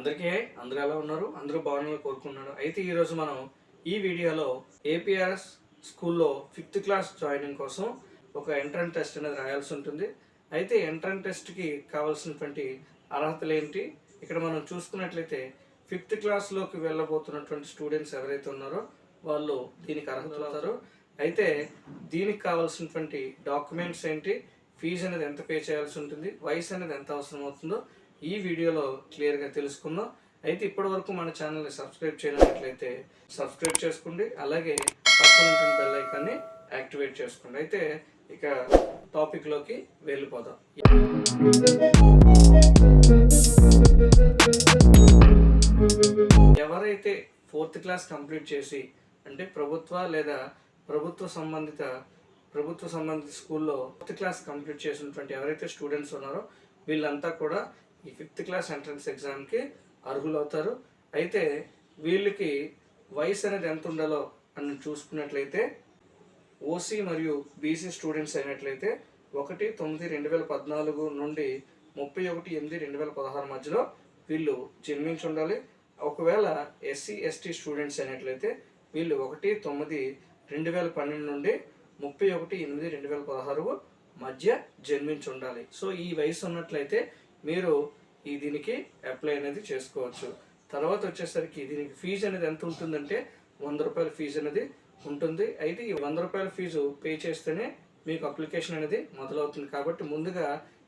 అందరికీ అందరూ ఎలా ఉన్నారు? అందరూ బాగున్నారని కోరుకున్నాను అయితే ఈరోజు మనం ఈ వీడియోలో ఏపీఆర్ఎస్ స్కూల్లో ఫిఫ్త్ క్లాస్ జాయినింగ్ కోసం ఒక ఎంట్రన్స్ టెస్ట్ అనేది రాయాల్సి ఉంటుంది. అయితే ఎంట్రన్స్ టెస్ట్కి కావాల్సినటువంటి అర్హతలు ఏంటి? ఇక్కడ మనం చూసుకున్నట్లయితే ఫిఫ్త్ క్లాస్లోకి వెళ్ళబోతున్నటువంటి స్టూడెంట్స్ ఎవరైతే ఉన్నారో వాళ్ళు దీనికి అర్హతలు అవుతారు. అయితే దీనికి కావాల్సినటువంటి డాక్యుమెంట్స్ ఏంటి? ఫీజు అనేది ఎంత పే చేయాల్సి ఉంటుంది? వయసు అనేది ఎంత అవసరం అవుతుందో ఈ వీడియోలో క్లియర్గా తెలుసుకుందాం. అయితే ఇప్పటి వరకు మన ఛానల్ని సబ్స్క్రైబ్ చేయనట్లయితే సబ్స్క్రైబ్ చేసుకోండి. అలాగే పక్కన బెల్ ఐకాన్ని యాక్టివేట్ చేసుకోండి. అయితే ఇక టాపిక్లోకి వెళ్ళిపోదాం. ఎవరైతే ఫోర్త్ క్లాస్ కంప్లీట్ చేసి అంటే ప్రభుత్వ లేదా ప్రభుత్వ సంబంధిత ప్రభుత్వ సంబంధిత స్కూల్లో ఫోర్త్ క్లాస్ కంప్లీట్ చేసినటువంటి ఎవరైతే స్టూడెంట్స్ ఉన్నారో వీళ్ళంతా కూడా ఈ ఫిఫ్త్ క్లాస్ ఎంట్రన్స్ ఎగ్జామ్కి అర్హులవుతారు. అయితే వీళ్ళకి వయసు అనేది ఎంత ఉండాలో అని చూసుకున్నట్లయితే ఓసీ మరియు బీసీ స్టూడెంట్స్ అయినట్లయితే ఒకటి తొమ్మిది రెండు వేల పద్నాలుగు నుండి ముప్పై ఒకటి ఎనిమిది రెండు వేల పదహారు మధ్యలో వీళ్ళు జన్మించి ఉండాలి. ఒకవేళ ఎస్సీ ఎస్టీ స్టూడెంట్స్ అయినట్లయితే వీళ్ళు ఒకటి తొమ్మిది రెండు వేల పన్నెండు నుండి ముప్పై ఒకటి ఎనిమిది రెండు వేల పదహారు మధ్య జన్మించి ఉండాలి. సో ఈ వయసు ఉన్నట్లయితే మీరు ఈ దీనికి అప్లై అనేది చేసుకోవచ్చు. తర్వాత వచ్చేసరికి దీనికి ఫీజు అనేది ఎంత ఉంటుందంటే వంద రూపాయల ఫీజు అనేది ఉంటుంది. అయితే ఈ వంద రూపాయల ఫీజు పే చేస్తేనే మీకు అప్లికేషన్ అనేది మొదలవుతుంది. కాబట్టి ముందుగా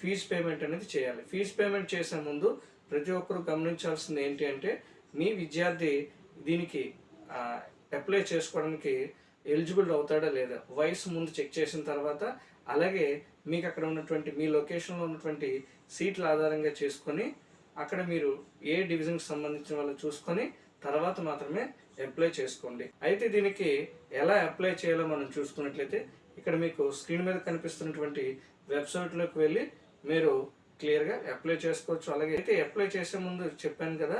ఫీజు పేమెంట్ అనేది చేయాలి. ఫీజు పేమెంట్ చేసే ముందు ప్రతి ఒక్కరూ గమనించాల్సింది ఏంటి అంటే మీ విద్యార్థి దీనికి అప్లై చేసుకోవడానికి ఎలిజిబుల్ అవుతాడా లేదా? వయసు ముందు చెక్ చేసిన తర్వాత అలాగే మీకు అక్కడ ఉన్నటువంటి మీ లొకేషన్లో ఉన్నటువంటి సీట్ల ఆధారంగా చేసుకొని అక్కడ మీరు ఏ డివిజన్కి సంబంధించిన వాళ్ళు చూసుకొని తర్వాత మాత్రమే అప్లై చేసుకోండి. అయితే దీనికి ఎలా అప్లై చేయాలో మనం చూసుకున్నట్లయితే ఇక్కడ మీకు స్క్రీన్ మీద కనిపిస్తున్నటువంటి వెబ్సైట్లోకి వెళ్ళి మీరు క్లియర్గా అప్లై చేసుకోవచ్చు. అలాగే అయితే అప్లై చేసే ముందు చెప్పాను కదా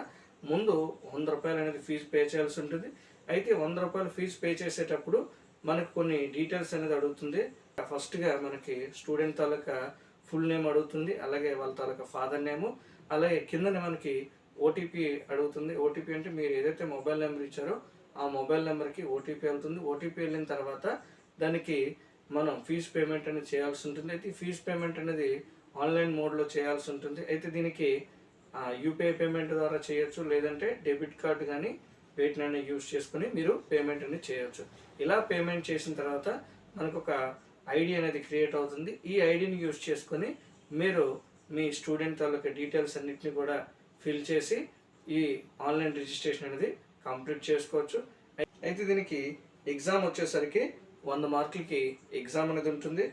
ముందు వంద రూపాయలు అనేది ఫీజు పే చేయాల్సి ఉంటుంది. అయితే వంద రూపాయలు ఫీజు పే చేసేటప్పుడు మనకు కొన్ని డీటెయిల్స్ అనేది అడుగుతుంది. ఫస్ట్గా మనకి స్టూడెంట్ తాలూకా ఫుల్ నేమ్ అడుగుతుంది అలాగే వాళ్ళ తాలూకా ఫాదర్ నేము అలాగే కిందనే మనకి ఓటీపీ అడుగుతుంది. ఓటీపీ అంటే మీరు ఏదైతే మొబైల్ నెంబర్ ఇచ్చారో ఆ మొబైల్ నెంబర్కి ఓటీపీ వెళ్తుంది. ఓటీపీ వెళ్ళిన తర్వాత దానికి మనం ఫీజు పేమెంట్ అనేది చేయాల్సి ఉంటుంది. అయితే ఈ ఫీజు పేమెంట్ అనేది ఆన్లైన్ మోడ్లో చేయాల్సి ఉంటుంది. అయితే దీనికి యూపీఐ పేమెంట్ ద్వారా చేయొచ్చు లేదంటే డెబిట్ కార్డు కానీ వీటిని యూస్ చేసుకుని మీరు పేమెంట్ అనేది చేయొచ్చు. ఇలా పేమెంట్ చేసిన తర్వాత మనకు ఒక ఐడి అనేది క్రియేట్ అవుతుంది. ఈ ఐడిని యూస్ చేసుకొని మీరు మీ స్టూడెంట్ తాలూకా డీటెయిల్స్ అన్నిటిని కూడా ఫిల్ చేసి ఈ ఆన్లైన్ రిజిస్ట్రేషన్ అనేది కంప్లీట్ చేసుకోవచ్చు. అయితే దీనికి ఎగ్జామ్ వచ్చేసరికి వంద మార్కులకి ఎగ్జామ్ అనేది ఉంటుంది.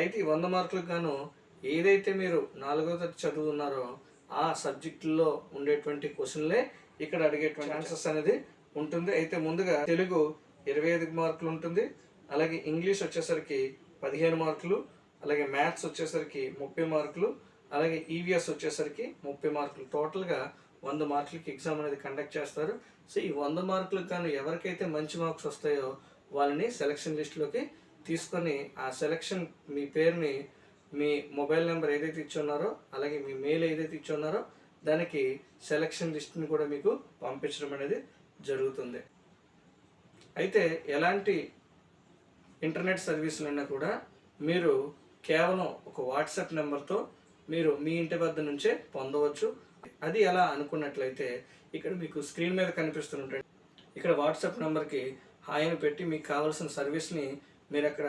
అయితే ఈ వంద మార్కులకు గాను ఏదైతే మీరు నాలుగో తరగతి చదువున్నారో ఆ సబ్జెక్టుల్లో ఉండేటువంటి క్వశ్చన్లే ఇక్కడ అడిగేటువంటి ఆన్సర్స్ అనేది ఉంటుంది. అయితే ముందుగా తెలుగు ఇరవై ఐదు మార్కులు ఉంటుంది. అలాగే ఇంగ్లీష్ వచ్చేసరికి పదిహేను మార్కులు అలాగే మ్యాథ్స్ వచ్చేసరికి ముప్పై మార్కులు అలాగే ఈవీఎస్ వచ్చేసరికి ముప్పై మార్కులు. టోటల్గా వంద మార్కులకి ఎగ్జామ్ అనేది కండక్ట్ చేస్తారు. సో ఈ వంద మార్కులకు కానీ ఎవరికైతే మంచి మార్క్స్ వస్తాయో వాళ్ళని సెలక్షన్ లిస్టులోకి తీసుకొని ఆ సెలక్షన్ మీ పేరుని మీ మొబైల్ నెంబర్ ఏదైతే ఇచ్చున్నారో అలాగే మీ మెయిల్ ఏదైతే ఇచ్చున్నారో దానికి సెలక్షన్ లిస్ట్ని కూడా మీకు పంపించడం అనేది జరుగుతుంది. అయితే ఎలాంటి ఇంటర్నెట్ సర్వీసులైనా కూడా మీరు కేవలం ఒక వాట్సాప్ నెంబర్తో మీరు మీ ఇంటి వద్ద నుంచే పొందవచ్చు. అది ఎలా అనుకున్నట్లయితే ఇక్కడ మీకు స్క్రీన్ మీద కనిపిస్తున్నటువంటి ఇక్కడ వాట్సాప్ నెంబర్కి హాయిని పెట్టి మీకు కావాల్సిన సర్వీస్ని మీరు అక్కడ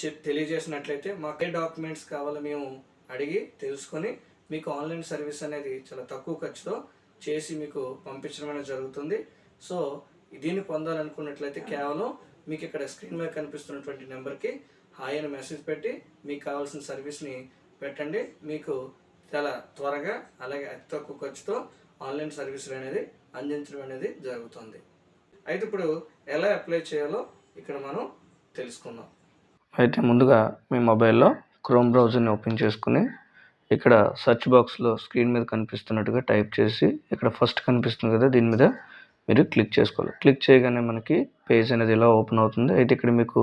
చెప్ తెలియజేసినట్లయితే మాకు ఏ డాక్యుమెంట్స్ కావాలో మేము అడిగి తెలుసుకొని మీకు ఆన్లైన్ సర్వీస్ అనేది చాలా తక్కువ ఖర్చుతో చేసి మీకు పంపించడం అనేది జరుగుతుంది. సో దీన్ని పొందాలనుకున్నట్లయితే కేవలం మీకు ఇక్కడ స్క్రీన్ మీద కనిపిస్తున్నటువంటి నెంబర్కి హాయ్ అని మెసేజ్ పెట్టి మీకు కావాల్సిన సర్వీస్ని పెట్టండి. మీకు చాలా త్వరగా అలాగే అతి తక్కువ ఖర్చుతో ఆన్లైన్ సర్వీసులు అనేది అందించడం అనేది జరుగుతుంది. అయితే ఇప్పుడు ఎలా అప్లై చేయాలో ఇక్కడ మనం తెలుసుకుందాం. అయితే ముందుగా మీ మొబైల్లో క్రోమ్ బ్రౌజర్ని ఓపెన్ చేసుకుని ఇక్కడ సెర్చ్ బాక్స్లో స్క్రీన్ మీద కనిపిస్తున్నట్టుగా టైప్ చేసి ఇక్కడ ఫస్ట్ కనిపిస్తుంది కదా దీని మీద మీరు క్లిక్ చేసుకోవాలి. క్లిక్ చేయగానే మనకి పేజ్ అనేది ఇలా ఓపెన్ అవుతుంది? అయితే ఇక్కడ మీకు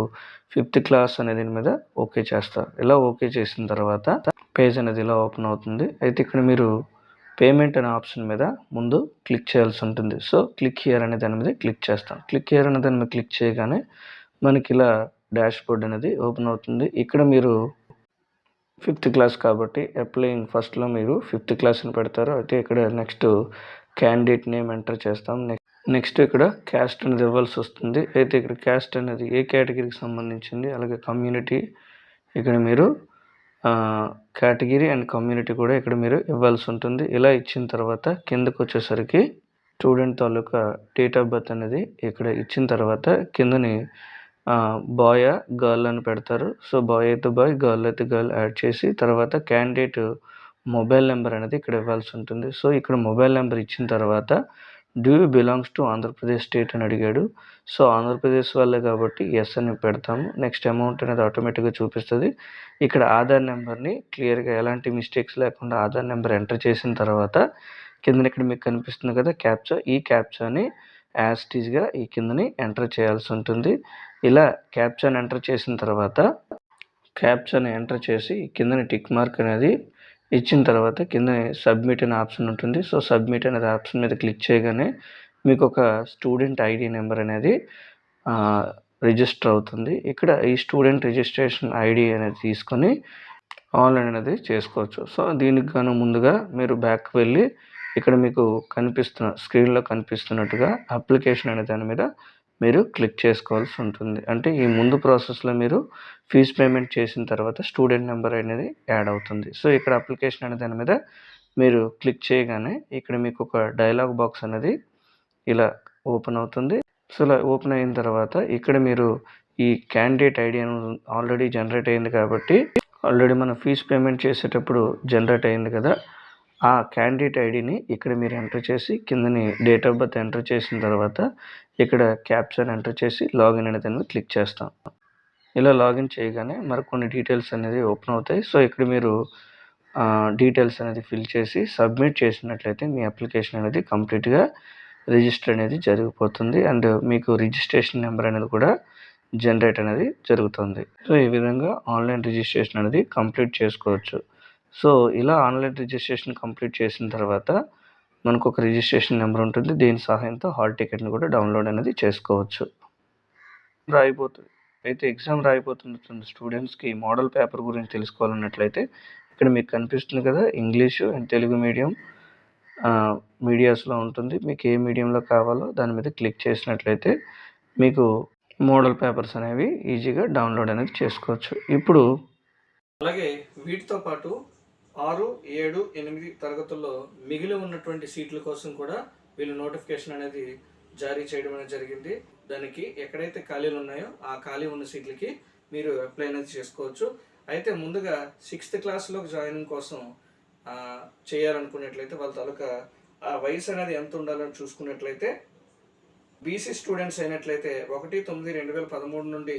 ఫిఫ్త్ క్లాస్ అనే దీని మీద ఓకే చేస్తారు ఇలా ఓకే చేసిన తర్వాత పేజ్ అనేది ఇలా ఓపెన్ అవుతుంది? అయితే ఇక్కడ మీరు పేమెంట్ అనే ఆప్షన్ మీద ముందు క్లిక్ చేయాల్సి ఉంటుంది. సో క్లిక్ హియర్ అనే దాని మీద క్లిక్ చేస్తాం క్లిక్ హియర్ అనే దాని మీద క్లిక్ చేయగానే మనకి ఇలా డాష్ బోర్డ్ అనేది ఓపెన్ అవుతుంది. ఇక్కడ మీరు ఫిఫ్త్ క్లాస్ కాబట్టి అప్లయింగ్ ఫస్ట్లో మీరు ఫిఫ్త్ క్లాస్ని పెడతారు. అయితే ఇక్కడ నెక్స్ట్ క్యాండిడేట్ నేమ్ ఎంటర్ చేస్తాం. నెక్స్ట్ నెక్స్ట్ ఇక్కడ క్యాస్ట్ అనేది ఇవ్వాల్సి వస్తుంది. అయితే ఇక్కడ క్యాస్ట్ అనేది ఏ కేటగిరీకి సంబంధించింది? అలాగే కమ్యూనిటీ ఇక్కడ మీరు కేటగిరీ అండ్ కమ్యూనిటీ కూడా ఇక్కడ మీరు ఇవ్వాల్సి ఉంటుంది. ఇలా ఇచ్చిన తర్వాత కిందకు వచ్చేసరికి స్టూడెంట్ తాలూకా డేట్ ఆఫ్ బర్త్ అనేది ఇక్కడ ఇచ్చిన తర్వాత కిందని బాయ్ గర్ల్ అని పెడతారు. సో బాయ్ అయితే బాయ్ గర్ల్ అయితే గర్ల్ యాడ్ చేసి తర్వాత క్యాండిడేట్ మొబైల్ నెంబర్ అనేది ఇక్కడ ఇవ్వాల్సి ఉంటుంది. సో ఇక్కడ మొబైల్ నెంబర్ ఇచ్చిన తర్వాత do you belongs to Andhra Pradesh state అని అడిగాడు. సో ఆంధ్రప్రదేశ్ వాళ్ళే కాబట్టి ఎస్ అని పెడతాము. నెక్స్ట్ అమౌంట్ అనేది ఆటోమేటిక్గా చూపిస్తుంది. ఇక్కడ ఆధార్ నెంబర్ని క్లియర్గా ఎలాంటి మిస్టేక్స్ లేకుండా ఆధార్ నెంబర్ ఎంటర్ చేసిన తర్వాత కింద ఇక్కడ మీకు కనిపిస్తుంది కదా క్యాప్చా ఈ క్యాప్చాని యాజ్టీజ్గా ఈ కిందని ఎంటర్ చేయాల్సి ఉంటుంది. ఇలా క్యాప్చాని ఎంటర్ చేసిన తర్వాత క్యాప్చాని ఎంటర్ చేసి కిందని టిక్ మార్క్ అనేది ఇచ్చిన తర్వాత కింద సబ్మిట్ అనే ఆప్షన్ ఉంటుంది. సో సబ్మిట్ అనే ఆప్షన్ మీద క్లిక్ చేయగానే మీకు ఒక స్టూడెంట్ ఐడి నెంబర్ అనేది రిజిస్టర్ అవుతుంది. ఇక్కడ ఈ స్టూడెంట్ రిజిస్ట్రేషన్ ఐడి అనేది తీసుకొని ఆన్లైన్ అనేది చేసుకోవచ్చు. సో దీనికి గాను ముందుగా మీరు బ్యాక్ వెళ్ళి ఇక్కడ మీకు కనిపిస్తున్న స్క్రీన్లో కనిపిస్తున్నట్టుగా అప్లికేషన్ అనే దాని మీద మీరు క్లిక్ చేసుకోవాల్సి ఉంటుంది. అంటే ఈ ముందు ప్రాసెస్లో మీరు ఫీజ్ పేమెంట్ చేసిన తర్వాత స్టూడెంట్ నెంబర్ అనేది యాడ్ అవుతుంది. సో ఇక్కడ అప్లికేషన్ అనే దాని మీద మీరు క్లిక్ చేయగానే ఇక్కడ మీకు ఒక డైలాగ్ బాక్స్ అనేది ఇలా ఓపెన్ అవుతుంది. సో ఇలా ఓపెన్ అయిన తర్వాత ఇక్కడ మీరు ఈ క్యాండిడేట్ ఐడి ఆల్రెడీ జనరేట్ అయింది కాబట్టి ఆల్రెడీ మనం ఫీజ్ పేమెంట్ చేసేటప్పుడు జనరేట్ అయింది కదా ఆ క్యాండిడేట్ ఐడిని ఇక్కడ మీరు ఎంటర్ చేసి కిందని డేట్ ఆఫ్ బర్త్ ఎంటర్ చేసిన తర్వాత ఇక్కడ క్యాప్చర్ ఎంటర్ చేసి లాగిన్ అనే దాన్ని క్లిక్ చేస్తాం. ఇలా లాగిన్ చేయగానే మరికొన్ని డీటెయిల్స్ అనేది ఓపెన్ అవుతాయి. సో ఇక్కడ మీరు డీటెయిల్స్ అనేది ఫిల్ చేసి సబ్మిట్ చేసినట్లయితే మీ అప్లికేషన్ అనేది కంప్లీట్గా రిజిస్టర్ అనేది జరిగిపోతుంది. అండ్ మీకు రిజిస్ట్రేషన్ నెంబర్ అనేది కూడా జనరేట్ అనేది జరుగుతుంది. సో ఈ విధంగా ఆన్లైన్ రిజిస్ట్రేషన్ అనేది కంప్లీట్ చేసుకోవచ్చు. సో ఇలా ఆన్లైన్ రిజిస్ట్రేషన్ కంప్లీట్ చేసిన తర్వాత మనకు ఒక రిజిస్ట్రేషన్ నెంబర్ ఉంటుంది. దీని సహాయంతో హాల్ టికెట్ని కూడా డౌన్లోడ్ అనేది చేసుకోవచ్చు. రాయిపోతుంది. అయితే ఎగ్జామ్ రాయిపోతున్న స్టూడెంట్స్కి మోడల్ పేపర్ గురించి తెలుసుకోవాలన్నట్లయితే ఇక్కడ మీకు కనిపిస్తుంది కదా ఇంగ్లీషు అండ్ తెలుగు మీడియం మీడియాస్లో ఉంటుంది. మీకు ఏ మీడియంలో కావాలో దాని మీద క్లిక్ చేసినట్లయితే మీకు మోడల్ పేపర్స్ అనేవి ఈజీగా డౌన్లోడ్ అనేది చేసుకోవచ్చు. ఇప్పుడు అలాగే వీటితో పాటు ఆరు ఏడు ఎనిమిది తరగతుల్లో మిగిలి ఉన్నటువంటి సీట్ల కోసం కూడా వీళ్ళు నోటిఫికేషన్ అనేది జారీ చేయడం అనేది జరిగింది. దానికి ఎక్కడైతే ఖాళీలు ఉన్నాయో ఆ ఖాళీ ఉన్న సీట్లకి మీరు అప్లై అనేది చేసుకోవచ్చు. అయితే ముందుగా సిక్స్త్ క్లాస్లో జాయినింగ్ కోసం చేయాలనుకున్నట్లయితే వాళ్ళ తాలూకా ఆ వయసు అనేది ఎంత ఉండాలని చూసుకున్నట్లయితే బీసీ స్టూడెంట్స్ అయినట్లయితే ఒకటి తొమ్మిది రెండు వేల పదమూడు నుండి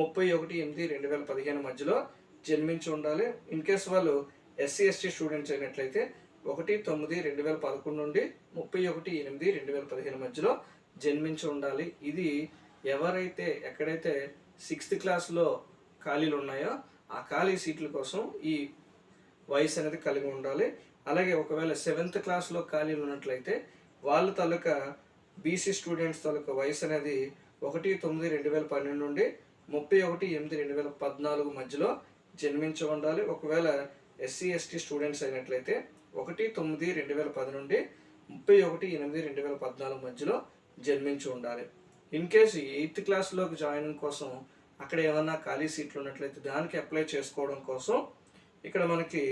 ముప్పై ఒకటి ఎనిమిది రెండు వేల పదిహేను మధ్యలో జన్మించి ఉండాలి. ఇన్ కేస్ వాళ్ళు ఎస్సీ ఎస్టీ స్టూడెంట్స్ అయినట్లయితే ఒకటి తొమ్మిది రెండు వేల పదకొండు నుండి ముప్పై ఒకటి ఎనిమిది రెండు వేల పదిహేను మధ్యలో జన్మించి ఉండాలి. ఇది ఎవరైతే ఎక్కడైతే సిక్స్త్ క్లాస్లో ఖాళీలు ఉన్నాయో ఆ ఖాళీ సీట్ల కోసం ఈ వయసు అనేది కలిగి ఉండాలి. అలాగే ఒకవేళ సెవెంత్ క్లాస్లో ఖాళీలు ఉన్నట్లయితే వాళ్ళ తాలూకా బీసీ స్టూడెంట్స్ తాలూకా వయసు అనేది ఒకటి తొమ్మిది రెండు వేల పన్నెండు నుండి ముప్పై ఒకటి ఎనిమిది రెండు వేల పద్నాలుగు మధ్యలో జన్మించి ఉండాలి. ఒకవేళ ఎస్సీ ఎస్టీ స్టూడెంట్స్ అయినట్లయితే ఒకటి తొమ్మిది రెండు వేల పది నుండి ముప్పై ఒకటి ఎనిమిది రెండు వేల పద్నాలుగు మధ్యలో జన్మించి ఉండాలి. ఇన్ కేసు ఎయిత్ క్లాస్లోకి జాయినింగ్ కోసం అక్కడ ఏమన్నా ఖాళీ సీట్లు ఉన్నట్లయితే దానికి అప్లై చేసుకోవడం కోసం ఇక్కడ మనకి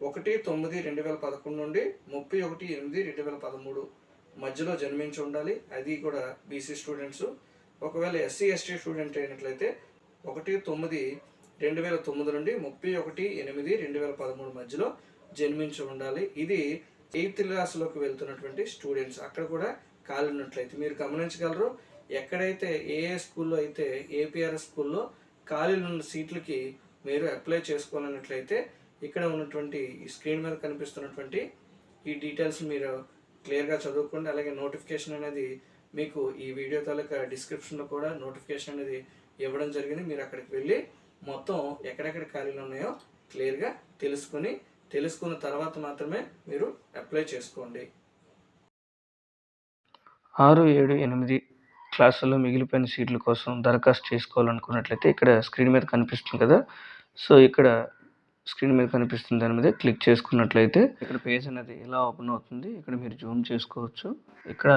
ఒకటి తొమ్మిది రెండు వేల పదకొండు నుండి ముప్పై ఒకటి ఎనిమిది రెండు వేల పదమూడు మధ్యలో జన్మించి ఉండాలి. అది కూడా బీసీ స్టూడెంట్స్ ఒకవేళ ఎస్సీ ఎస్టీ స్టూడెంట్ అయినట్లయితే ఒకటి తొమ్మిది రెండు వేల తొమ్మిది నుండి ముప్పై ఒకటి ఎనిమిది రెండు వేల పదమూడు మధ్యలో జన్మించి ఉండాలి. ఇది ఎయిత్ క్లాస్లోకి వెళ్తున్నటువంటి స్టూడెంట్స్. అక్కడ కూడా ఖాళీ ఉన్నట్లయితే మీరు గమనించగలరు. ఎక్కడైతే ఏ ఏ స్కూల్లో అయితే ఏపీఆర్ఎస్ స్కూల్లో ఖాళీలు ఉన్న సీట్లకి మీరు అప్లై చేసుకోవాలన్నట్లయితే ఇక్కడ ఉన్నటువంటి ఈ స్క్రీన్ మీద కనిపిస్తున్నటువంటి ఈ డీటెయిల్స్ మీరు క్లియర్గా చదువుకోండి. అలాగే నోటిఫికేషన్ అనేది మీకు ఈ వీడియో తాలూకా డిస్క్రిప్షన్లో కూడా నోటిఫికేషన్ అనేది ఇవ్వడం జరిగింది. మీరు అక్కడికి వెళ్ళి మొత్తం ఎక్కడెక్కడ ఖాళీలు ఉన్నాయో క్లియర్గా తెలుసుకొని తెలుసుకున్న తర్వాత మాత్రమే మీరు అప్లై చేసుకోండి. ఆరు ఏడు ఎనిమిది క్లాసుల్లో మిగిలిపోయిన సీట్ల కోసం దరఖాస్తు చేసుకోవాలనుకున్నట్లయితే ఇక్కడ స్క్రీన్ మీద కనిపిస్తుంది కదా. సో ఇక్కడ స్క్రీన్ మీద కనిపిస్తుంది దాని మీద క్లిక్ చేసుకున్నట్లయితే ఇక్కడ పేజ్ అనేది ఇలా ఓపెన్ అవుతుంది ఇక్కడ మీరు జూమ్ చేసుకోవచ్చు. ఇక్కడ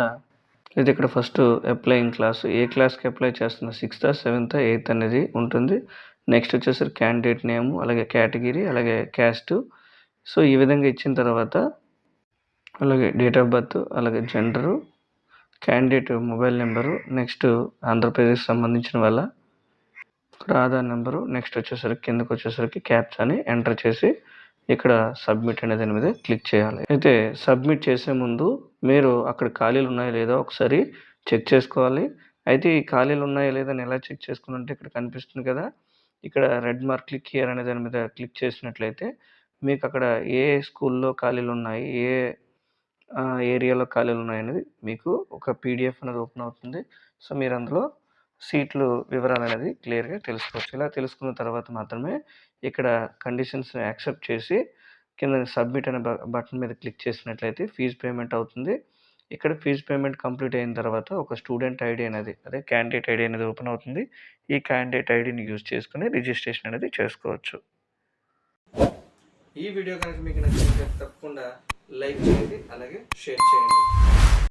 ఇది ఇక్కడ ఫస్ట్ అప్లయింగ్ క్లాస్ ఏ క్లాస్కి అప్లై చేస్తున్న సిక్స్త్ సెవెంత్ ఎయిత్ అనేది ఉంటుంది. నెక్స్ట్ వచ్చేసరికి క్యాండిడేట్ నేమ్ అలాగే కేటగిరీ అలాగే క్యాస్ట్ సో ఈ విధంగా ఇచ్చిన తర్వాత అలాగే డేట్ ఆఫ్ బర్త్ అలాగే gender candidate mobile number next Andhra Pradesh సంబంధించిన వాళ్ళ ఇక్కడ ఆధార్ నెంబరు నెక్స్ట్ వచ్చేసరికి కిందకు వచ్చేసరికి క్యాప్స్ అని ఎంటర్ చేసి ఇక్కడ సబ్మిట్ అనే దాని మీద క్లిక్ చేయాలి. అయితే సబ్మిట్ చేసే ముందు మీరు అక్కడ ఖాళీలు ఉన్నాయో లేదో ఒకసారి చెక్ చేసుకోవాలి. అయితే ఈ ఖాళీలు ఉన్నాయో లేదని అని ఎలా చెక్ చేసుకున్నట్టే ఇక్కడ కనిపిస్తుంది కదా ఇక్కడ రెడ్ మార్క్ క్లిక్ హియర్ అనే దాని మీద క్లిక్ చేసినట్లయితే మీకు అక్కడ ఏ స్కూల్లో ఖాళీలు ఉన్నాయి ఏ ఏరియాలో ఖాళీలు ఉన్నాయనేది మీకు ఒక పీడిఎఫ్ అనేది ఓపెన్ అవుతుంది. సో మీరు అందులో సీట్లు వివరాలు అనేది క్లియర్గా తెలుసుకోవచ్చు. ఇలా తెలుసుకున్న తర్వాత మాత్రమే ఇక్కడ కండిషన్స్ని యాక్సెప్ట్ చేసి కింద సబ్మిట్ అనే బటన్ మీద క్లిక్ చేసినట్లయితే ఫీజు పేమెంట్ అవుతుంది. ఇక్కడ ఫీజు పేమెంట్ కంప్లీట్ అయిన తర్వాత ఒక స్టూడెంట్ ఐడి అనేది అదే క్యాండిడేట్ ఐడి అనేది ఓపెన్ అవుతుంది. ఈ క్యాండిడేట్ ఐడిని యూజ్ చేసుకుని రిజిస్ట్రేషన్ అనేది చేసుకోవచ్చు. ఈ వీడియో కనుక మీకు నచ్చినట్లయితే తప్పకుండా లైక్ చేయండి అలాగే షేర్ చేయండి.